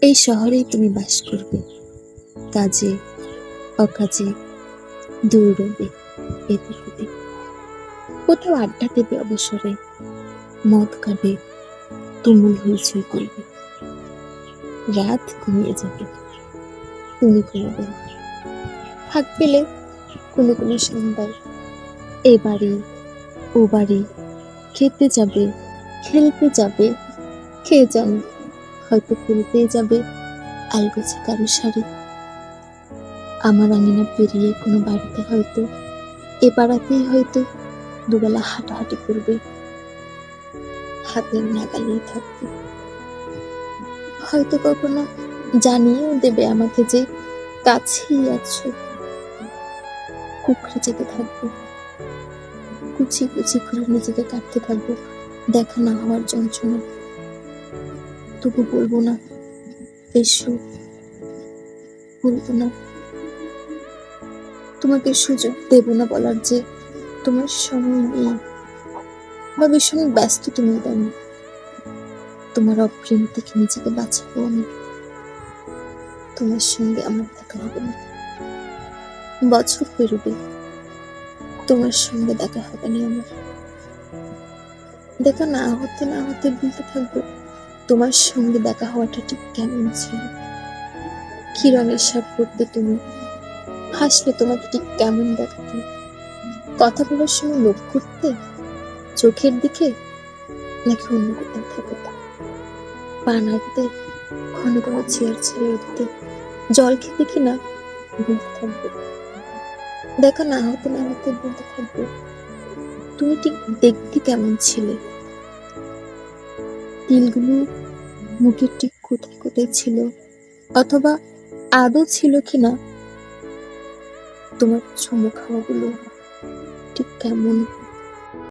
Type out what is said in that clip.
এই শহরেই তুমি বাস করবে। কাজে, অকাজে দৌড়বে এদিক ওদিক কোথাও আড্ডা দেবে অবসরে, মদ খাবে, তুমুল হইচই করবে। রাত ঘুমিয়ে যাবে। তুমি ঘুমাবে। ফাঁক পেলে কোনো কোনো সন্ধ্যায় এ বাড়ি, ও বাড়ি, খেতে যাবে, খেলতে যাবে, খেয়ে জানো হয়তো খুলতেই যাবে। আলগোছে কারও শাড়ি। আমার আঙিনা পেরিয়ে কোনো বাড়িতে হয়তো, এ পাড়াতেই হয়তো দুবেলা হাঁটাহাঁটি করবে। হাতের নাগালেই থাকবে। হয়তো কখনো জানিয়েও দেবে আমাকে যে কাছেই আছো। কুকড়ে যেতে থাকব। কুচি কুচি করে নিজেকে কাটতে থাকব। দেখা না হওয়ার যন্ত্রণা। তবু বলব না। এসো। বলব না। তোমাকে সুযোগ দেব না বলার যে তোমার সময় নেই। বা ভীষণ ব্যস্ত তুমি ইদানিং তোমার অপ্রেম থেকে নিজেকে বাঁচাবো আমি। তোমার সঙ্গে আমার দেখা হবে না। বছর পেরোবে। তোমার সঙ্গে দেখা হবে না আমার। দেখা না হতে না হতে বলতে থাকব। তোমার সঙ্গে দেখা হওয়াটা ঠিক কেমন ছিল? কি রঙের শার্ট তুমি হাসলে তোমাকে ঠিক কেমন দেখাতো? কথা বলার সময় লোভ করতে? চোখের দিকে? নাকি অন্য কোথাও থাকতে? পা নাড়তে ঘন ঘন চেয়ার ছেড়ে উঠতে? জল খেতে কি না বলতে থাকবে? দেখা না হতে না হতে বলতে থাকব? তুমি ঠিক দেখতে কেমন ছিলে? তিলগুলো মুখের ঠিক কোথায় কোথায় ছিল অথবা আদৌ ছিল কিনা? তোমার চমক খাওয়াগুলো ঠিক কেমন